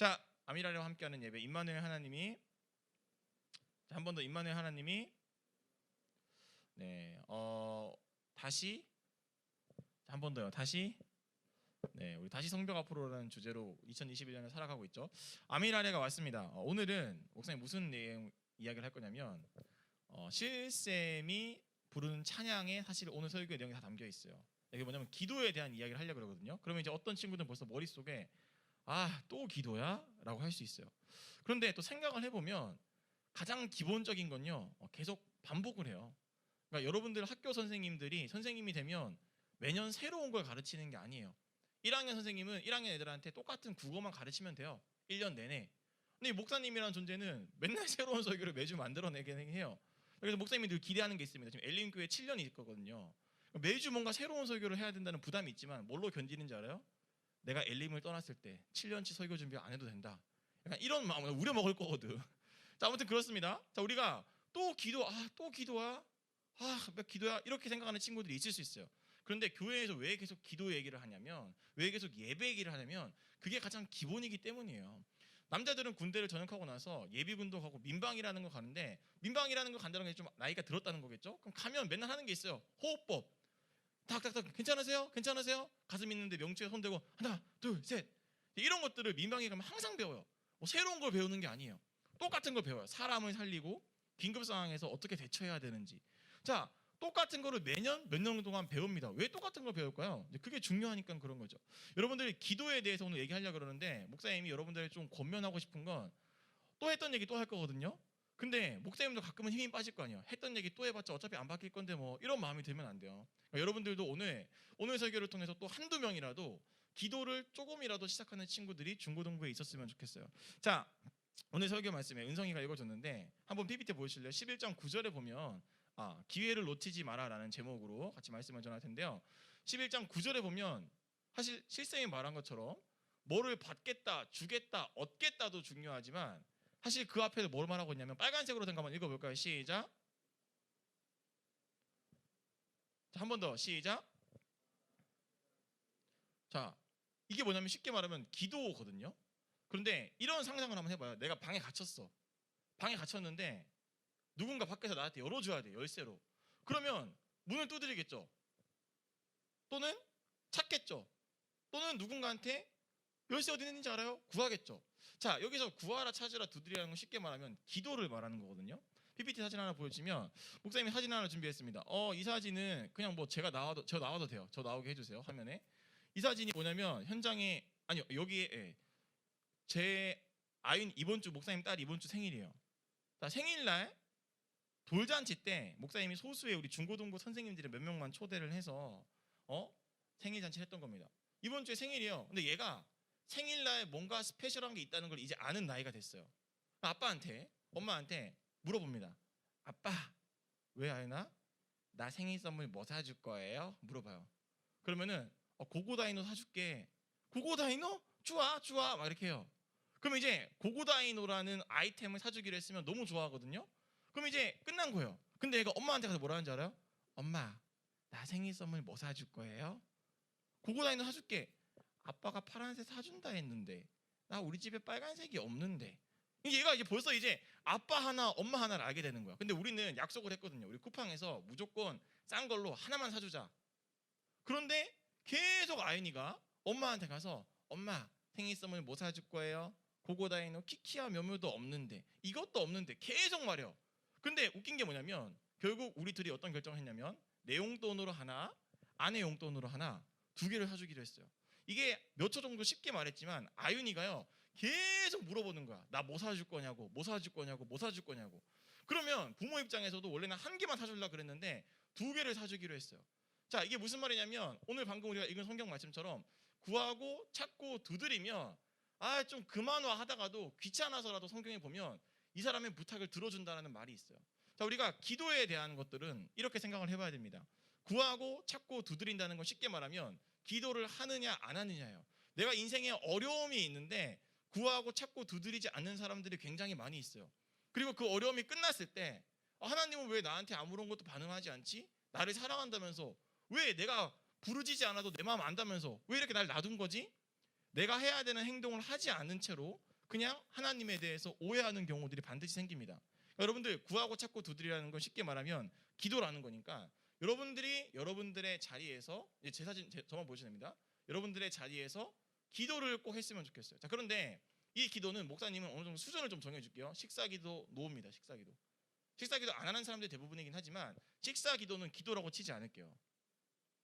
자, 아미라와 함께하는 예배 임마누엘 하나님이 한 번 더 임마누엘 하나님이 네, 어 다시 한 번 더요. 다시 네, 우리 다시 성벽 앞으로라는 주제로 2021년을 살아가고 있죠. 아미라레가 왔습니다. 어, 오늘은 목사님 무슨 내용 이야기를 할 거냐면 어, 실쌤이 부르는 찬양에 사실 오늘 설교 내용이 다 담겨 있어요. 이게 뭐냐면 기도에 대한 이야기를 하려고 그러거든요. 그러면 이제 어떤 친구들은 벌써 머릿속에 아, 또 기도야? 라고 할 수 있어요. 그런데 또 생각을 해보면 가장 기본적인 건요, 어, 계속 반복을 해요. 그러니까 여러분들 학교 선생님들이 선생님이 되면 매년 새로운 걸 가르치는 게 아니에요. 1학년 선생님은 1학년 애들한테 똑같은 국어만 가르치면 돼요. 1년 내내. 근데 이 목사님이라는 존재는 맨날 새로운 설교를 매주 만들어내긴 해요. 그래서 목사님이 늘 기대하는 게 있습니다. 지금 엘린 교회 7년이 있거든요. 매주 뭔가 새로운 설교를 해야 된다는 부담이 있지만 뭘로 견디는지 알아요? 내가 엘림을 떠났을 때 7년치 설교 준비 안 해도 된다. 약간 이런 마음으로 우려 먹을 거거든. 자, 아무튼 그렇습니다. 자, 우리가 또 기도, 아, 또 기도야? 아, 몇 기도야? 이렇게 생각하는 친구들이 있을 수 있어요. 그런데 교회에서 왜 계속 기도 얘기를 하냐면, 왜 계속 예배 얘기를 하냐면, 그게 가장 기본이기 때문이에요. 남자들은 군대를 전역하고 나서 예비군도 가고 민방이라는 거 가는데 민방이라는 거 간다는 게 좀 나이가 들었다는 거겠죠? 그럼 가면 맨날 하는 게 있어요. 호흡법. 탁탁탁 괜찮으세요? 괜찮으세요? 가슴 있는데 명치에 손 대고 하나 둘 셋 이런 것들을 민방위 가면 항상 배워요. 뭐 새로운 걸 배우는 게 아니에요. 똑같은 걸 배워요. 사람을 살리고 긴급 상황에서 어떻게 대처해야 되는지. 자 똑같은 거를 매년 몇 년 동안 배웁니다. 왜 똑같은 걸 배울까요? 그게 중요하니까 그런 거죠. 여러분들이 기도에 대해서 오늘 얘기하려고 그러는데 목사님이 여러분들을 좀 권면하고 싶은 건 또 했던 얘기 또 할 거거든요. 근데 목사님도 가끔은 힘이 빠질 거 아니에요. 했던 얘기 또 해봤자 어차피 안 바뀔 건데 뭐 이런 마음이 들면 안 돼요. 그러니까 여러분들도 오늘 오늘 설교를 통해서 또 한두 명이라도 기도를 조금이라도 시작하는 친구들이 중고등부에 있었으면 좋겠어요. 자, 오늘 설교 말씀에 은성이가 읽어줬는데 한번 PPT 보여주실래요? 11장 9절에 보면 아, 기회를 놓치지 마라라는 제목으로 같이 말씀을 전할 텐데요. 11장 9절에 보면 사실 실생이 말한 것처럼 뭐를 받겠다, 주겠다, 얻겠다도 중요하지만 사실 그 앞에 뭘 말하고 있냐면 빨간색으로 된거 한번 읽어볼까요? 시작. 자, 한번 더 시작. 자, 이게 뭐냐면 쉽게 말하면 기도거든요. 그런데 이런 상상을 한번 해봐요. 내가 방에 갇혔어. 방에 갇혔는데 누군가 밖에서 나한테 열어줘야 돼 열쇠로. 그러면 문을 두드리겠죠. 또는 찾겠죠. 또는 누군가한테 열쇠 어디 있는지 알아요? 구하겠죠. 자 여기서 구하라 찾으라 두드리라는 건 쉽게 말하면 기도를 말하는 거거든요. PPT 사진 하나 보여주면 목사님이 사진 하나 준비했습니다. 어 이 사진은 그냥 뭐 제가 나와도 저 나와도 돼요. 저 나오게 해주세요 화면에. 이 사진이 뭐냐면 현장에 아니요 여기에 예. 제 아인 이번 주 목사님 딸 이번 주 생일이에요. 자, 생일날 돌잔치 때 목사님이 소수의 우리 중고등부 선생님들의 몇 명만 초대를 해서 어 생일 잔치를 했던 겁니다. 이번 주에 생일이에요. 근데 얘가 생일날 뭔가 스페셜한 게 있다는 걸 이제 아는 나이가 됐어요. 아빠한테 엄마한테 물어봅니다. 아빠 왜 아이나 나 생일 선물 뭐 사줄 거예요? 물어봐요. 그러면은 어, 고고다이노 사줄게. 고고다이노? 좋아 좋아 막 이렇게 해요. 그럼 이제 고고다이노라는 아이템을 사주기로 했으면 너무 좋아하거든요. 그럼 이제 끝난 거예요. 근데 얘가 엄마한테 가서 뭐라 하는지 알아요? 엄마 나 생일 선물 뭐 사줄 거예요? 고고다이노 사줄게. 아빠가 파란색 사준다 했는데 나 우리 집에 빨간색이 없는데 얘가 이제 벌써 이제 아빠 하나 엄마 하나를 알게 되는 거야. 근데 우리는 약속을 했거든요. 우리 쿠팡에서 무조건 싼 걸로 하나만 사주자. 그런데 계속 아이니가 엄마한테 가서 엄마 생일 선물 뭐 사줄 거예요? 고고다이노 키키야 몇몇도 없는데 이것도 없는데 계속 말해요. 근데 웃긴 게 뭐냐면 결국 우리 둘이 어떤 결정을 했냐면 내 용돈으로 하나 아내 용돈으로 하나 두 개를 사주기로 했어요. 이게 몇 초 정도 쉽게 말했지만 아윤이가요 계속 물어보는 거야. 나 뭐 사줄 거냐고, 뭐 사줄 거냐고, 뭐 사줄 거냐고. 그러면 부모 입장에서도 원래는 한 개만 사주려 그랬는데 두 개를 사주기로 했어요. 자 이게 무슨 말이냐면 오늘 방금 우리가 읽은 성경 말씀처럼 구하고 찾고 두드리면 아 좀 그만 와 하다가도 귀찮아서라도 성경에 보면 이 사람의 부탁을 들어준다는 말이 있어요. 자 우리가 기도에 대한 것들은 이렇게 생각을 해봐야 됩니다. 구하고 찾고 두드린다는 건 쉽게 말하면 기도를 하느냐 안 하느냐예요. 내가 인생에 어려움이 있는데 구하고 찾고 두드리지 않는 사람들이 굉장히 많이 있어요. 그리고 그 어려움이 끝났을 때 아, 하나님은 왜 나한테 아무런 것도 반응하지 않지? 나를 사랑한다면서 왜 내가 부르짖지 않아도 내 마음 안다면서 왜 이렇게 날 놔둔 거지? 내가 해야 되는 행동을 하지 않은 채로 그냥 하나님에 대해서 오해하는 경우들이 반드시 생깁니다. 여러분들 구하고 찾고 두드리라는 건 쉽게 말하면 기도라는 거니까 여러분들이 여러분들의 자리에서 제 사진 제, 저만 보시면 됩니다. 여러분들의 자리에서 기도를 꼭 했으면 좋겠어요. 자 그런데 이 기도는 목사님은 어느 정도 수준을 좀 정해줄게요. 식사 기도 노입니다. 식사 기도. 식사 기도 안 하는 사람들이 대부분이긴 하지만 식사 기도는 기도라고 치지 않을게요.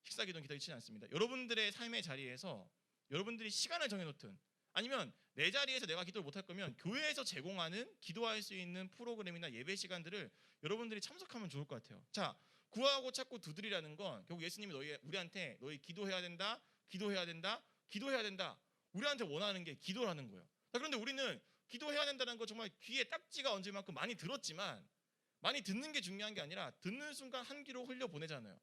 식사 기도는 기도라고 치지 않습니다. 여러분들의 삶의 자리에서 여러분들이 시간을 정해놓든 아니면 내 자리에서 내가 기도를 못할 거면 교회에서 제공하는 기도할 수 있는 프로그램이나 예배 시간들을 여러분들이 참석하면 좋을 것 같아요. 자, 구하고 찾고 두드리라는 건 결국 예수님이 너희 우리한테 너희 기도해야 된다, 기도해야 된다, 기도해야 된다. 우리한테 원하는 게 기도라는 거예요. 자, 그런데 우리는 기도해야 된다는 거 정말 귀에 딱지가 얹을 만큼 많이 들었지만 많이 듣는 게 중요한 게 아니라 듣는 순간 한 귀로 흘려 보내잖아요.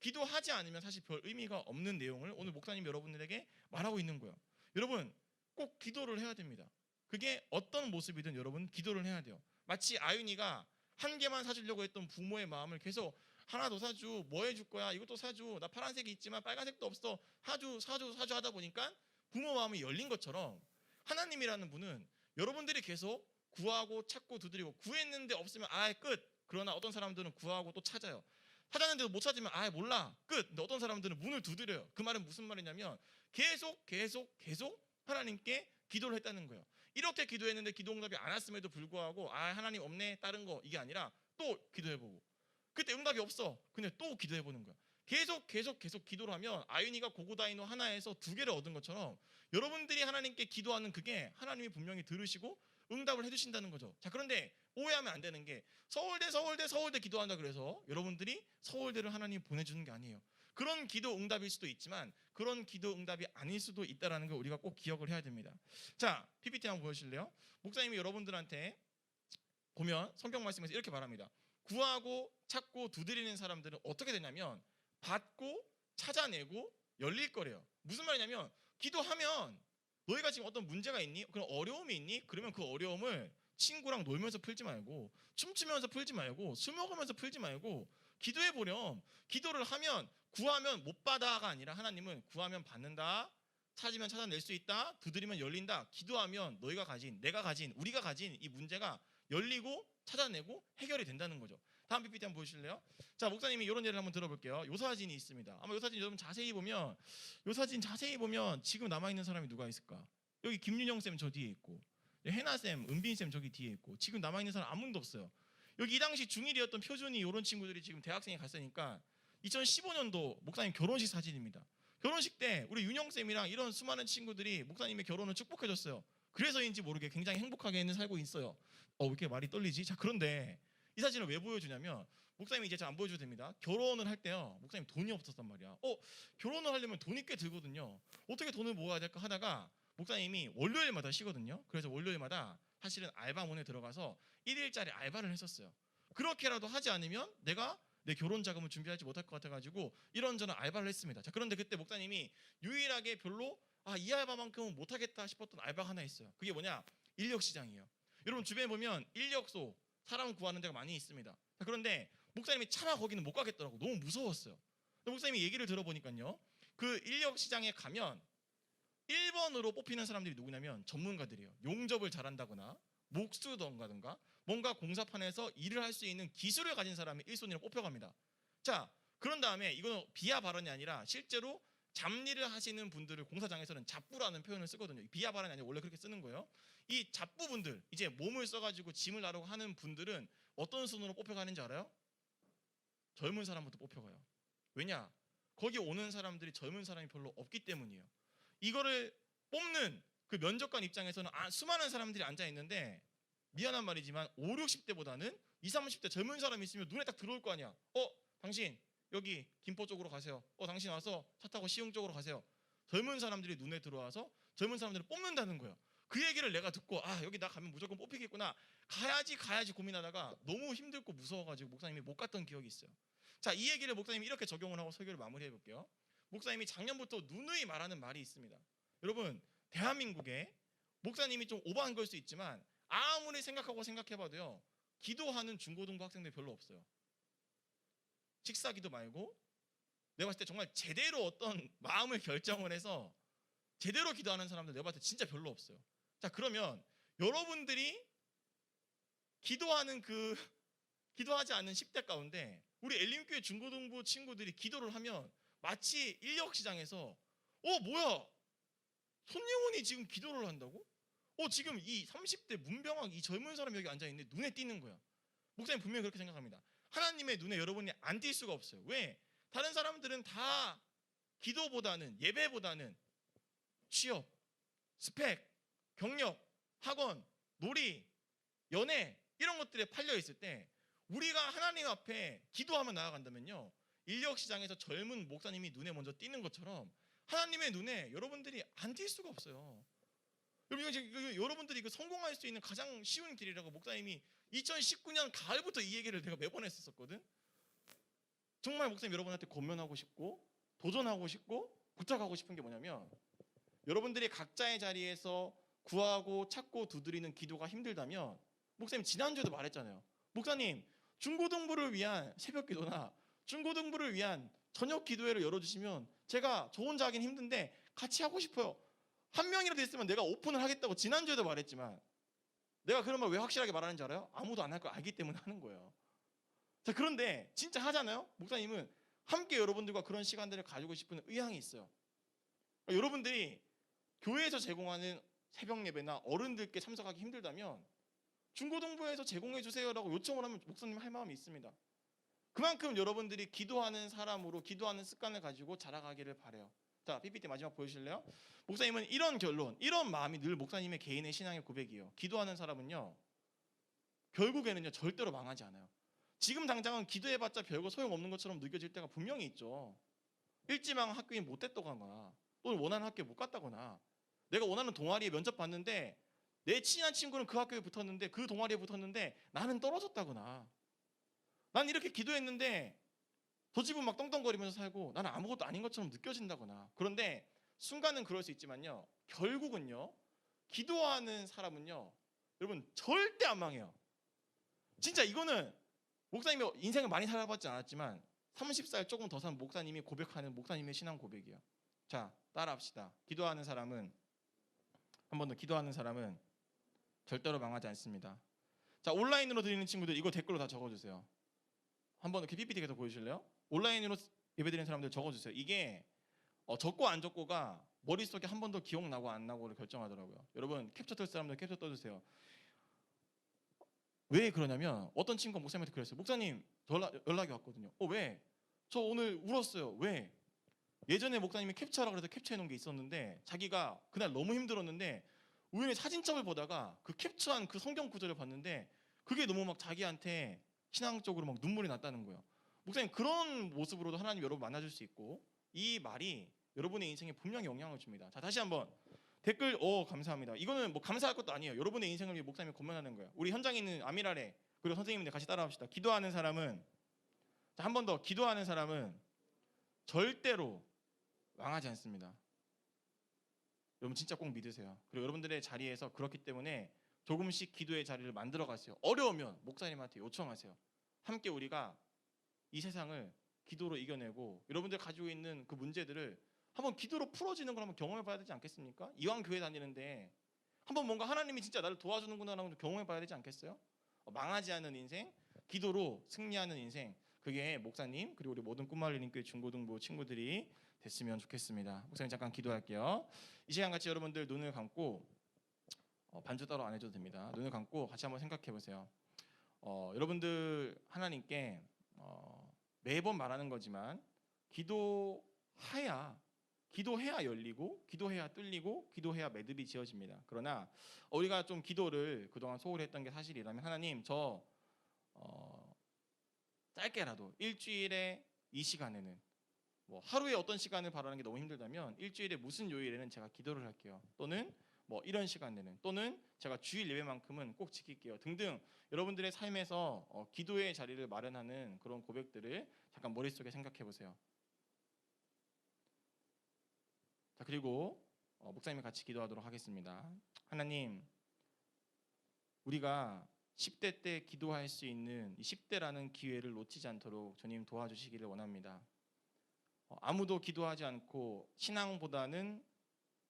기도하지 않으면 사실 별 의미가 없는 내용을 오늘 목사님 여러분들에게 말하고 있는 거예요. 여러분 꼭 기도를 해야 됩니다. 그게 어떤 모습이든 여러분 기도를 해야 돼요. 마치 아윤이가 한 개만 사주려고 했던 부모의 마음을 계속 하나 더 사주, 뭐 해줄 거야? 이것도 사주. 나 파란색이 있지만 빨간색도 없어. 사주, 사주, 사주 하다 보니까 부모 마음이 열린 것처럼 하나님이라는 분은 여러분들이 계속 구하고 찾고 두드리고 구했는데 없으면 아예 끝. 그러나 어떤 사람들은 구하고 또 찾아요. 찾았는데도 못 찾으면 아예 몰라. 끝. 근데 어떤 사람들은 문을 두드려요. 그 말은 무슨 말이냐면 계속 계속 계속 하나님께 기도를 했다는 거예요. 이렇게 기도했는데 기도 응답이 안 왔음에도 불구하고 아 하나님 없네 다른 거 이게 아니라 또 기도해보고 그때 응답이 없어. 근데 또 기도해 보는 거야. 계속 계속 계속 기도를 하면 아윤이가 고고다이노 하나에서 두 개를 얻은 것처럼 여러분들이 하나님께 기도하는 그게 하나님이 분명히 들으시고 응답을 해주신다는 거죠. 자 그런데 오해하면 안 되는 게 서울대 서울대 서울대 기도한다 그래서 여러분들이 서울대를 하나님 보내주는 게 아니에요. 그런 기도 응답일 수도 있지만 그런 기도 응답이 아닐 수도 있다라는 걸 우리가 꼭 기억을 해야 됩니다. 자 PPT 한번 보여주실래요? 목사님이 여러분들한테 보면 성경 말씀에서 이렇게 말합니다. 구하고 찾고 두드리는 사람들은 어떻게 되냐면 받고 찾아내고 열릴 거래요. 무슨 말이냐면 기도하면 너희가 지금 어떤 문제가 있니? 그런 어려움이 있니? 그러면 그 어려움을 친구랑 놀면서 풀지 말고 춤추면서 풀지 말고 술 먹으면서 풀지 말고 기도해 보렴. 기도를 하면 구하면 못 받아가 아니라 하나님은 구하면 받는다. 찾으면 찾아낼 수 있다. 두드리면 열린다. 기도하면 너희가 가진 내가 가진 우리가 가진 이 문제가 열리고 찾아내고 해결이 된다는 거죠. 다음 PPT 한번 보실래요? 자, 목사님이 이런 예를 한번 들어볼게요. 요 사진이 있습니다. 아마 요 사진 여러분 자세히 보면 요 사진 자세히 보면 지금 남아 있는 사람이 누가 있을까? 여기 김윤영 쌤 저 뒤에 있고 해나 쌤, 은빈 쌤 저기 뒤에 있고 지금 남아 있는 사람 아무도 없어요. 여기 이 당시 중1이었던 표준이 이런 친구들이 지금 대학생에 갔으니까 2015년도 목사님 결혼식 사진입니다. 결혼식 때 우리 윤영 쌤이랑 이런 수많은 친구들이 목사님의 결혼을 축복해줬어요. 그래서인지 모르게 굉장히 행복하게 살고 있어요. 어, 왜 이렇게 말이 떨리지? 자, 그런데 이 사진을 왜 보여주냐면 목사님이 이제 잘 안 보여줘도 됩니다. 결혼을 할 때요. 목사님 돈이 없었단 말이야. 어, 결혼을 하려면 돈이 꽤 들거든요. 어떻게 돈을 모아야 될까 하다가 목사님이 월요일마다 쉬거든요. 그래서 월요일마다 사실은 알바문에 들어가서 1일짜리 알바를 했었어요. 그렇게라도 하지 않으면 내가 내 결혼 자금을 준비하지 못할 것 같아가지고 이런저런 알바를 했습니다. 자 그런데 그때 목사님이 유일하게 별로 아 이 알바만큼은 못하겠다 싶었던 알바가 하나 있어요. 그게 뭐냐? 인력 시장이에요. 여러분 주변에 보면 인력소 사람 구하는 데가 많이 있습니다. 자, 그런데 목사님이 차마 거기는 못 가겠더라고. 너무 무서웠어요. 목사님이 얘기를 들어보니까요. 그 인력 시장에 가면 1번으로 뽑히는 사람들이 누구냐면 전문가들이에요. 용접을 잘한다거나 목수던가든가 뭔가 공사판에서 일을 할 수 있는 기술을 가진 사람이 1순위로 뽑혀갑니다. 자, 그런 다음에 이거는 비하 발언이 아니라 실제로 잡일을 하시는 분들을 공사장에서는 잡부라는 표현을 쓰거든요. 발언이 아니라 원래 그렇게 쓰는 거예요. 이 잡부분들, 이제 몸을 써가지고 짐을 나르고 하는 분들은 어떤 순으로 뽑혀가는지 알아요? 젊은 사람부터 뽑혀가요. 왜냐? 거기 오는 사람들이 젊은 사람이 별로 없기 때문이에요. 이거를 뽑는 그 면접관 입장에서는 아, 수많은 사람들이 앉아 있는데 미안한 말이지만 5, 60대보다는 20, 30대 젊은 사람이 있으면 눈에 딱 들어올 거 아니야. 어, 당신 여기 김포 쪽으로 가세요. 어, 당신 와서 차 타고 시흥 쪽으로 가세요. 젊은 사람들이 눈에 들어와서 젊은 사람들을 뽑는다는 거예요. 그 얘기를 내가 듣고 아 여기 나 가면 무조건 뽑히겠구나 가야지 가야지 고민하다가 너무 힘들고 무서워가지고 목사님이 못 갔던 기억이 있어요. 자 이 얘기를 목사님이 이렇게 적용을 하고 설교를 마무리해 볼게요. 목사님이 작년부터 누누이 말하는 말이 있습니다. 여러분 대한민국에 목사님이 좀 오버한 걸 수 있지만 아무리 생각하고 생각해봐도요 기도하는 중고등부 학생들 별로 없어요. 식사기도 말고 내가 봤을 때 정말 제대로 어떤 마음을 결정을 해서 제대로 기도하는 사람들 내가 봤을 때 진짜 별로 없어요. 자 그러면 여러분들이 기도하는 그 기도하지 않는 10대 가운데 우리 엘림교회 중고등부 친구들이 기도를 하면 마치 인력 시장에서 어 뭐야 손예원이 지금 기도를 한다고? 어 지금 이 30대 문병학 이 젊은 사람이 여기 앉아 있는데 눈에 띄는 거야. 목사님 분명히 그렇게 생각합니다. 하나님의 눈에 여러분이 안 띌 수가 없어요. 왜? 다른 사람들은 다 기도보다는 예배보다는 취업, 스펙, 경력, 학원, 놀이, 연애 이런 것들에 팔려 있을 때 우리가 하나님 앞에 기도하며 나아간다면요. 인력 시장에서 젊은 목사님이 눈에 먼저 띄는 것처럼 하나님의 눈에 여러분들이 안 띌 수가 없어요. 여러분 지금 여러분들이 그 성공할 수 있는 가장 쉬운 길이라고 목사님이 2019년 가을부터 이 얘기를 내가 매번 했었거든. 정말 목사님 여러분한테 권면하고 싶고 도전하고 싶고 부탁하고 싶은 게 뭐냐면 여러분들이 각자의 자리에서 구하고 찾고 두드리는 기도가 힘들다면 목사님 지난주에도 말했잖아요. 목사님 중고등부를 위한 새벽 기도나 중고등부를 위한 저녁 기도회를 열어주시면 제가 저 혼자 하긴 힘든데 같이 하고 싶어요. 한 명이라도 있으면 내가 오픈을 하겠다고 지난주에도 말했지만 내가 그런 말 왜 확실하게 말하는지 알아요? 아무도 안 할 걸 알기 때문에 하는 거예요. 자 그런데 진짜 하잖아요. 목사님은 함께 여러분들과 그런 시간들을 가지고 싶은 의향이 있어요. 그러니까 여러분들이 교회에서 제공하는 새벽 예배나 어른들께 참석하기 힘들다면 중고등부에서 제공해 주세요라고 요청을 하면 목사님 할 마음이 있습니다. 그만큼 여러분들이 기도하는 사람으로 기도하는 습관을 가지고 자라가기를 바래요. 자, PPT 마지막 보여주실래요? 목사님은 이런 결론, 이런 마음이 늘 목사님의 개인의 신앙의 고백이에요. 기도하는 사람은요, 결국에는요 절대로 망하지 않아요. 지금 당장은 기도해봤자 별거 소용없는 것처럼 느껴질 때가 분명히 있죠. 일지망 학교에 못 됐다거나 또는 원하는 학교에 못 갔다거나 내가 원하는 동아리에 면접 봤는데 내 친한 친구는 그 학교에 붙었는데 그 동아리에 붙었는데 나는 떨어졌다거나 난 이렇게 기도했는데 저 집은 막 떵떵거리면서 살고 나는 아무것도 아닌 것처럼 느껴진다거나. 그런데 순간은 그럴 수 있지만요 결국은요 기도하는 사람은요 여러분 절대 안 망해요. 진짜 이거는 목사님이 인생을 많이 살아봤지 않았지만 30살 조금 더 산 목사님이 고백하는 목사님의 신앙 고백이에요. 자 따라합시다. 기도하는 사람은 한 번 더 기도하는 사람은 절대로 망하지 않습니다. 자 온라인으로 드리는 친구들 이거 댓글로 다 적어주세요. 한번 이렇게 PPT 계속 보여주실래요? 온라인으로 예배드리는 사람들 적어주세요. 이게 어, 적고 안 적고가 머릿속에 한 번 더 기억나고 안 나고를 결정하더라고요. 여러분 캡처 뜰 사람들 캡처 떠주세요. 왜 그러냐면 어떤 친구가 목사님한테 그랬어요. 목사님 연락, 연락이 왔거든요. 어 왜? 저 오늘 울었어요. 왜? 예전에 목사님이 캡처하라 그래서 캡처해 놓은 게 있었는데 자기가 그날 너무 힘들었는데 우연히 사진첩을 보다가 그 캡처한 그 성경 구절을 봤는데 그게 너무 막 자기한테 신앙적으로 막 눈물이 났다는 거예요. 목사님 그런 모습으로도 하나님 여러분 만나줄 수 있고 이 말이 여러분의 인생에 분명히 영향을 줍니다. 자 다시 한번 댓글 오 감사합니다. 이거는 뭐 감사할 것도 아니에요. 여러분의 인생을 목사님이 고면하는 거예요. 우리 현장에 있는 아미라레 그리고 선생님들 같이 따라합시다. 기도하는 사람은 한 번 더 기도하는 사람은 절대로 망하지 않습니다. 여러분 진짜 꼭 믿으세요. 그리고 여러분들의 자리에서 그렇기 때문에 조금씩 기도의 자리를 만들어 가세요. 어려우면 목사님한테 요청하세요. 함께 우리가 이 세상을 기도로 이겨내고 여러분들 가지고 있는 그 문제들을 한번 기도로 풀어지는 걸 한번 경험해 봐야 되지 않겠습니까? 이왕 교회 다니는데 한번 뭔가 하나님이 진짜 나를 도와주는구나라는 걸 경험해 봐야 되지 않겠어요? 어, 망하지 않는 인생, 기도로 승리하는 인생. 그게 목사님 그리고 우리 모든 꿈말리님 교회 중고등부 친구들이 됐으면 좋겠습니다. 목사님 잠깐 기도할게요. 이 시간 같이 여러분들 눈을 감고 어, 반주 따로 안 해줘도 됩니다. 눈을 감고 같이 한번 생각해 보세요. 어, 여러분들 하나님께 어, 매번 말하는 거지만 기도해야 기도해야 열리고 기도해야 뚫리고 기도해야 매듭이 지어집니다. 그러나 우리가 좀 기도를 그동안 소홀히 했던 게 사실이라면 하나님 저 어, 짧게라도 일주일에 이 시간에는 뭐 하루에 어떤 시간을 바라는 게 너무 힘들다면 일주일에 무슨 요일에는 제가 기도를 할게요. 또는 뭐 이런 시간에는 또는 제가 주일 예배만큼은 꼭 지킬게요 등등 여러분들의 삶에서 어, 기도의 자리를 마련하는 그런 고백들을 잠깐 머릿속에 생각해 보세요. 자 그리고 어, 목사님이 같이 기도하도록 하겠습니다. 하나님 우리가 10대 때 기도할 수 있는 이 10대라는 기회를 놓치지 않도록 주님 도와주시기를 원합니다. 어, 아무도 기도하지 않고 신앙보다는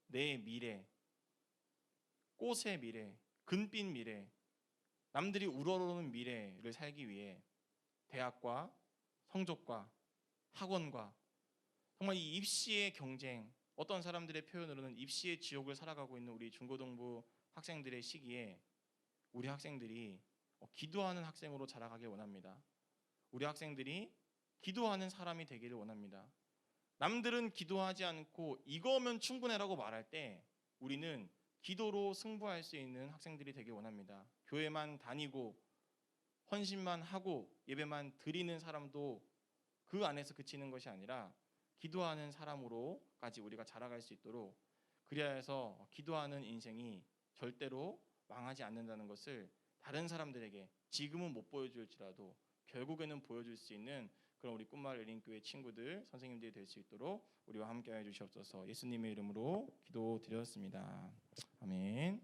내 미래 꽃의 미래, 근빛 미래, 남들이 우러러오는 미래를 살기 위해 대학과 성적과 학원과 정말 이 입시의 경쟁, 어떤 사람들의 표현으로는 입시의 지옥을 살아가고 있는 우리 중고등부 학생들의 시기에 우리 학생들이 어, 기도하는 학생으로 자라가길 원합니다. 우리 학생들이 기도하는 사람이 되기를 원합니다. 남들은 기도하지 않고 이거면 충분해라고 말할 때 우리는 기도로 승부할 수 있는 학생들이 되길 원합니다. 교회만 다니고 헌신만 하고 예배만 드리는 사람도 그 안에서 그치는 것이 아니라 기도하는 사람으로까지 우리가 자라갈 수 있도록 그리야 해서 기도하는 인생이 절대로 망하지 않는다는 것을 다른 사람들에게 지금은 못 보여줄지라도 결국에는 보여줄 수 있는 그런 우리 꿈마을 에린교회 친구들 선생님들이 될 수 있도록 우리와 함께 해 주시옵소서. 예수님의 이름으로 기도드렸습니다. 아멘